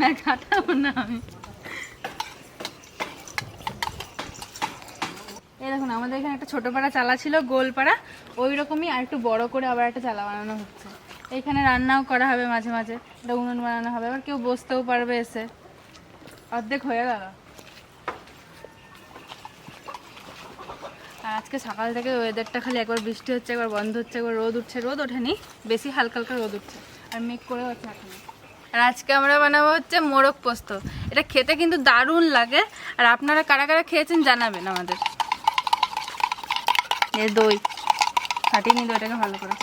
না কাটাবো না আমি এই দেখুন, আমাদের এখানে একটা ছোট পাড়া চালা ছিল, গোল পাড়া। ওই রকমই আর একটু বড় করে আবার একটা চালা বানানো হচ্ছে। এখানে রান্নাও করা হবে মাঝে মাঝে একটা উনুন বানানো হবে, আবার কেউ বসতেও পারবে এসে। অর্ধেক হয়ে গেল। আর আজকে সকাল থেকে ওয়েদারটা খালি একবার বৃষ্টি হচ্ছে, একবার বন্ধ হচ্ছে, একবার রোদ উঠছে। রোদ ওঠেনি, বেশি হালকা হালকা রোদ উঠছে। আর মেঘ করে হচ্ছে এখন আর আজকে আমরা বানাবো হচ্ছে মোরগ পোস্ত। এটা খেতে কিন্তু দারুণ লাগে। আর আপনারা কারা কারা খেয়েছেন জানাবেন আমাদের। এ দই। ফাটিয়ে নিল এটাকে ভালো করে।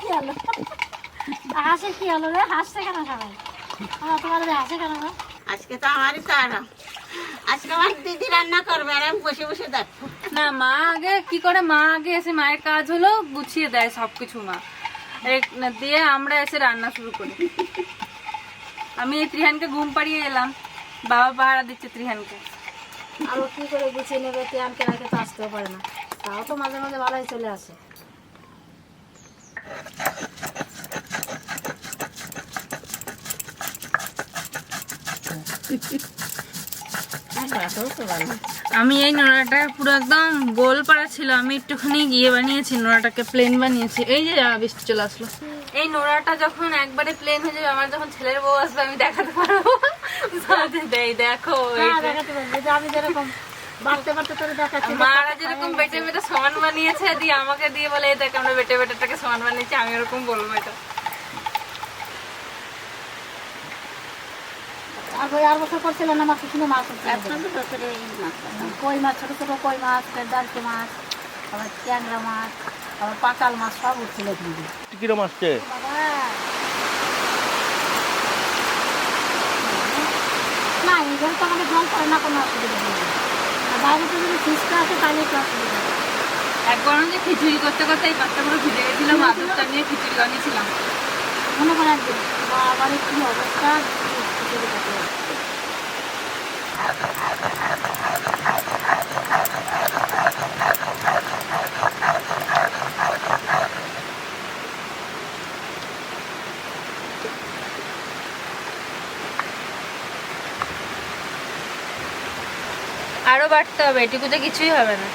কি হলো? হাসে কি হলো রে? হাসছে কেন সবাই? আমার তোমার হাসে কেন? আজকে তো আমারই তো আরাম আজকে আমার দিদি রান্না করবে আর আমি বসে বসে দেখব। না মা আগে কি করে? মা আগে এসে মায়ের কাজ হলো গুছিয়ে দেয় সবকিছু মা। দিয়ে আমরা এসে রান্না শুরু করি। আমি এই ত্রিহানকে ঘুম পাড়িয়ে এলাম। বাবা পাহারা দিচ্ছে ত্রিহানকে। আরও কি করে গুছিয়ে নেবে? তেমন কেনাকে তো আসতেও পারে না। তাও তো মাঝে মাঝে ভালোই চলে আসে। আমি এই নোড়াটা পুরো একদম গোল পাড়া ছিল। আমি একটুখানি গিয়ে বানিয়েছি, নোড়াটাকে প্লেন বানিয়েছি। এই যে বৃষ্টি চলে আসলো। এই নোড়াটা যখন একবারে প্লেন হয়ে যাবে, আমার যখন ছেলের বউ আসবে, আমি দেখাতে পারব। দেখো আমি যেরকম মারা যেরকম বেটে বেটে সমান বানিয়েছে, দিয়ে আমাকে দিয়ে বলে দেখ, আমরা বেটে বেটেটাকে সমান বানিয়েছি, আমি এরকম বলব এটা। আর ওই আর বছর করছিল না মাছ শুনে মাছ মাছটা। কই মাছ ছোট ছোট কই মাছ ডালকে মাছ আবার ট্যাংরা মাছ আবার পাকাল মাছ সব উঠছিল কিন্তু কিরম আসছে? না এইভাবে তো আমাদের জল পড়ে না কোনো অসুবিধা নেই। বাইরে তো যদি ফিসটা আছে তাহলে একটু অসুবিধা একবার যে খিচুড়ি করতে করতে এই পুরো ভিজে গেছিলাম আদরটা নিয়ে খিচুড়ি বানিয়েছিলাম। মনে করে একদিন। বাবার কি অবস্থা? আরও বাড়তে হবে এটুকুতে কিছুই হবে না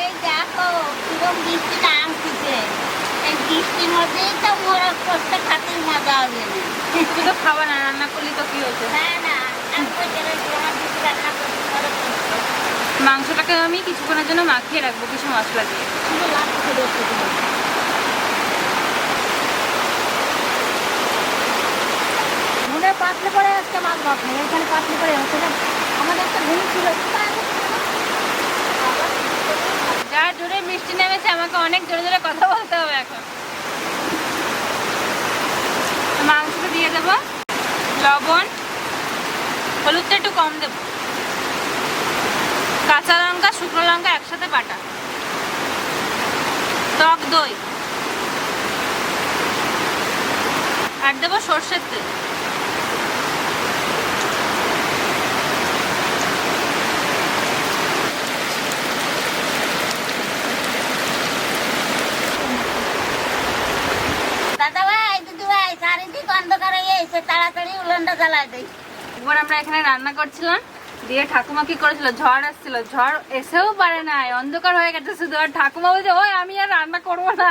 এই দেখো কিরম বৃষ্টিটা আসছে এই বৃষ্টির মধ্যেই তো মোরগ করতে খাতে মজা হবে না। তুই তো খাবার না রান্না করলি তো কি হয়েছে হ্যাঁ না মাংসটাকে আমি কিছুক্ষণের জন্য মাখিয়ে রাখব কিছু মশলা দিয়ে। মনে পাতলে পরে আজকে মাছ এখানে পাতলে পরে হচ্ছে না। আমাদের একটা ঘুম ছিল যা জোরে মিষ্টি নেমেছে আমাকে অনেক জোরে জোরে কথা বলতে হবে এখন মাংসটা দিয়ে দেবো। লবণ, হলুদটা একটু কম দেব। কাঁচা লঙ্কা, শুকনো লঙ্কা, একসাথে বাটা। টক দই। আর দেবো সর্ষের তেল দাদা ভাই দিদি ভাই চারিদিক অন্ধকার হয়ে এসে তাড়াতাড়ি উলনটা জ্বালায় দেয় একবার আমরা এখানে রান্না করছিলাম, দিয়ে ঠাকুমা কি করেছিল? ঝড় আসছিল। ঝড় এসেও পারে না অন্ধকার হয়ে গেছে। শুধু আর ঠাকুমা বলছে, ওই, আমি আর রান্না করব না।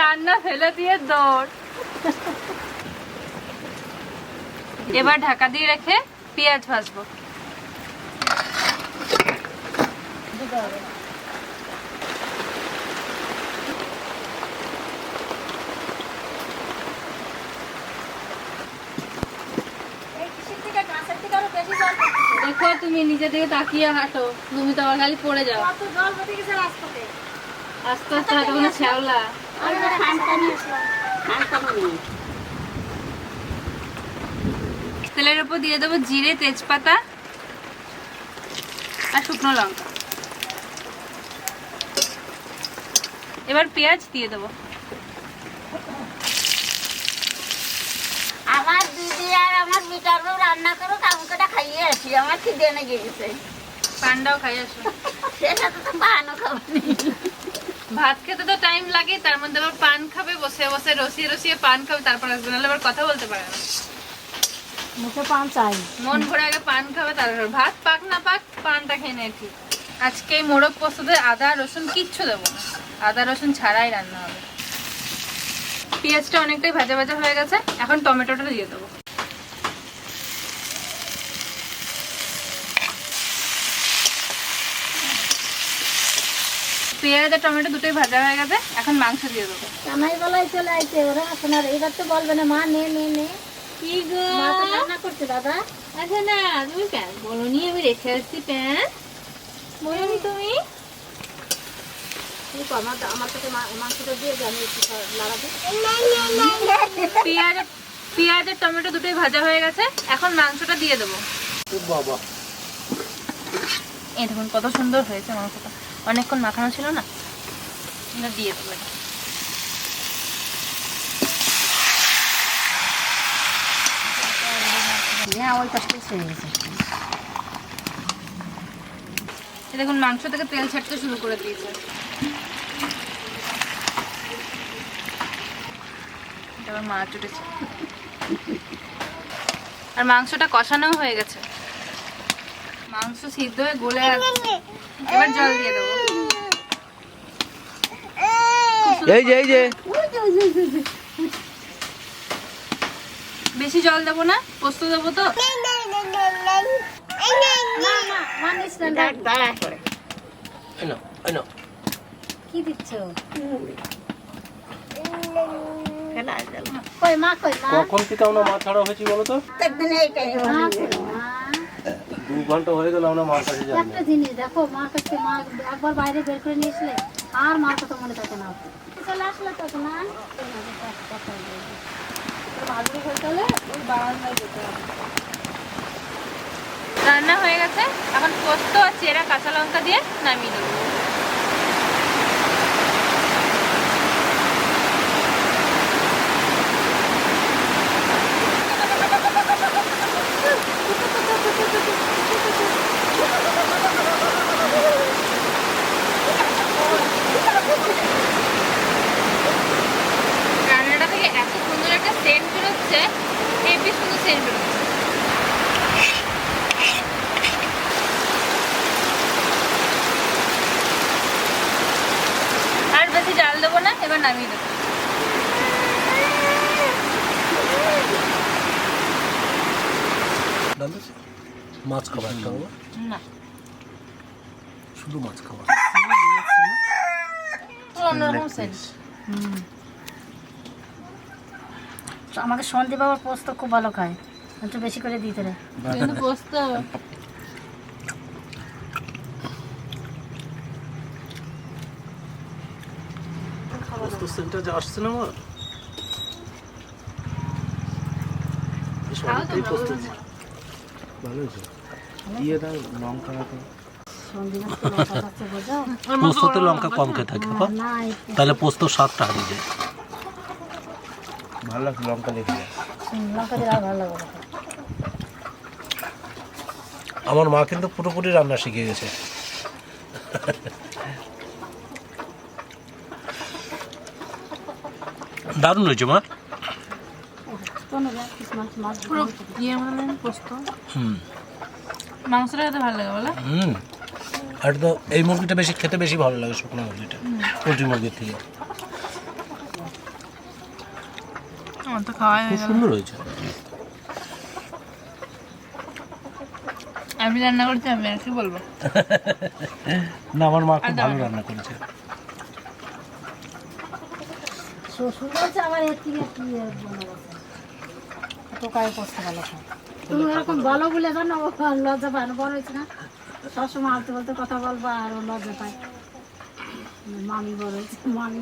রান্না ফেলে দিয়ে দৌড়। এবার ঢাকা দিয়ে রেখে পেঁয়াজ ভাজবো এই কৃষির থেকে গাছের থেকে আরও বেশি জল দেখো তুমি নিজে থেকে তাকিয়ে হাঁটো। তুমি তো আবার খালি পড়ে যাও। আস্তে আস্তে হাঁটো কোনো শ্যাওলা। নিয়ে তেলের উপর দিয়ে দেবো জিরে তেজপাতা আর শুকনো লঙ্কা। এবার পেঁয়াজ দিয়ে দেবো। আমার দিদি আর টারও রান্না করো কাউকে খাইয়ে আসি আমার খিদে এনে গিয়েছে। পানটাও খাই আসো। সেটা তো তো পানও খাবনি ভাত খেতে তো টাইম লাগে তার মধ্যে আবার পান খাবে বসে বসে রসিয়ে রসিয়ে পান খাবে তারপর আসবে নাহলে আবার কথা বলতে পারে না। মুখে পান চাই মন ভরে আগে পান খাবে তারপর ভাত পাক না পাক পানটা খেয়ে নেয় ঠিক। আজকে এই মোরগ পোস্ততে আদা রসুন কিচ্ছু দেবো না। আদা রসুন ছাড়াই রান্না হবে। পেঁয়াজটা অনেকটাই ভাজা ভাজা হয়ে গেছে এখন টমেটোটা দিয়ে দেবো। পেঁয়াজ আর টমেটো দুটোই ভাজা হয়ে গেছে এখন মাংস দিয়ে দেবো। কানাই চলে আইছে ওরা এখন আর এইবার তো বলবে না মা নে নে নে। কি গো? মা তো রান্না করছে দাদা। আচ্ছা না তুমি প্যান্ট বলোনি আমি রেখে আসছি প্যান্ট বলোনি তুমি? পেঁয়াজ আর- টমেটো দুটোই ভাজা হয়ে গেছে এখন মাংসটা দিয়ে দেবো। বাবা। এই দেখুন কত সুন্দর হয়েছে মাংসটা। অনেকক্ষণ মাখানো ছিল না? এটা দিয়ে দেবো। হ্যাঁ ওই পাশটাই গেছে। দেখুন মাংস থেকে তেল ছাড়তে শুরু করে দিয়েছে। এটা আবার মাছ উঠেছে আর মাংসটা কষানো হয়ে গেছে। মাংস সিদ্ধ হয়ে গলে আসছে এবার জল দিয়ে দেবো। এই যে এই যে। বেশি জল দেবো না পোস্ত দেবো তো। না না না, না। কি দিচ্ছ? খেলা গেল কই মা কই মা? কখন ছাড়া হয়েছি বলো তো? এইটাই মা? দু ঘণ্টা হয়ে গেল আমরা মার কাছে যাই একটা জিনিস দেখো মার কাছে মা একবার বাইরে বের করে নিয়ে আসলে আর মার কথা মনে থাকে না। চলে আসলে তখন না ভাজুরি করতে হলে ওই বারান্দায় যেতে হবে। রান্না হয়ে গেছে এখন পোস্ত আর চেরা কাঁচা লঙ্কা দিয়ে নামিয়ে দেবো রান্নাটা থেকে এত সুন্দর একটা সেন্ট বেরোচ্ছে হেভি সুন্দর সেন্ট বেরোচ্ছে আর বেশি ডাল দেবো না এবার নামিয়ে দেবো। মাছ খাবার খাব? না। শুধু মাছ খাবার অন্যরকম সেন্ট আমাকে সন্দীপ বাবার পোস্ত খুব ভালো খায়। একটু বেশি করে দিতে রে। কিন্তু পোস্ত পোস্ত সেন্টার যে আসছে না আমার। ভালো হয়েছে। দিয়ে দাও লঙ্কা পোস্ততে লঙ্কা কম খেয়ে থাকে তাহলে পোস্ত স্বাদটা হারিয়ে যায়। ভালো লাগছে লঙ্কা দেখে। আমার মা কিন্তু পুরোপুরি রান্না শিখে গেছে। দারুণ হয়েছে মা। ইয়ে মাংসটা খেতে ভালো লাগে বলো। হুম। আর তো এই মুরগিটা বেশি খেতে বেশি ভালো লাগে শুকনো মুরগিটা পোলট্রি মুরগির থেকে। খুব সুন্দর হয়েছে। আমি রান্না করছি আমি আর কি বলব? না আমার মা খুব ভালো রান্না করেছে। শ্বশুর বলছে আবার এর থেকে কি ভালো তুমি এরকম বলো বলে জানো লজ্জা পায় না বড় হয়েছে না? সবসময় আলতে বলতে কথা বলব আর ও লজ্জা পায়। মামি বড় হয়েছে মামি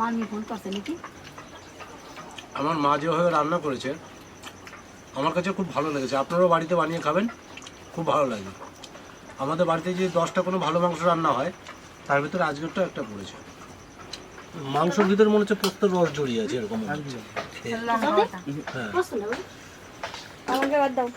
মামি ফোন করছে নাকি? আমার মা যেভাবে রান্না করেছে আমার কাছে খুব ভালো লেগেছে। আপনারাও বাড়িতে বানিয়ে খাবেন খুব ভালো লাগবে আমাদের বাড়িতে যে দশটা কোনো ভালো মাংস রান্না হয় তার ভিতরে আজকেরটা একটা পড়েছে মাংসের ভিতরে মনে হচ্ছে পোস্ত রস জড়িয়ে আছে এরকম মনে হ্যাঁ। আমাকে বাদ দাও।